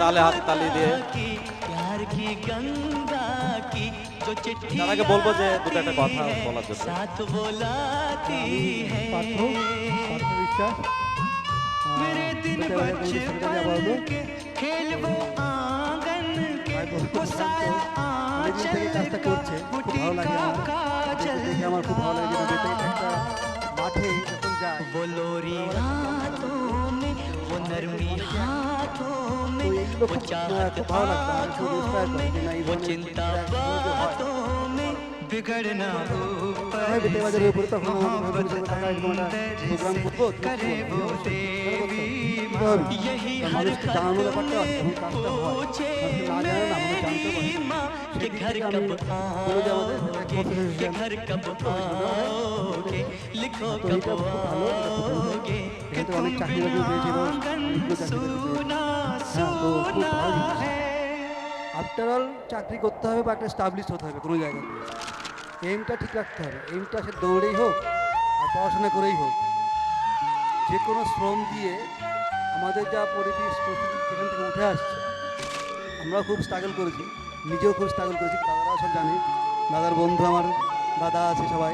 তালে হাত তালি দিয়ে তার বলব যে দুটো একটা কথা বলার জন্য কাজটা করছে ভালো লাগে আমার খুব ভালো লাগে মাঠে যখন যাই বলো রিয়া वो नरमी हाथों में वो चाहत बातों में वो चिंता बातों में बिगड़ना ऊपर से मोहब्बत अंदर करे वो देवी यही हर खत में पूछे मेरी माँ ये घर कब आओगे ये घर कब आओगे लिखो कब आओगे অনেক চাকরি বাকরি আফটার অল চাকরি করতে হবে বা একটা স্টাবলিশ হতে হবে কোনো জায়গাতে। এইমটা ঠিক রাখতে হবে। এইমটা সে দৌড়েই হোক আর পড়াশোনা করেই হোক। যে কোনো শ্রম দিয়ে আমাদের যা পরিবেশ সেখান থেকে উঠে আসছে আমরা খুব স্ট্রাগল করেছি, নিজেও খুব স্ট্রাগল করেছি দাদারা সব জানে। দাদার বন্ধু আমার, দাদা আছে সবাই।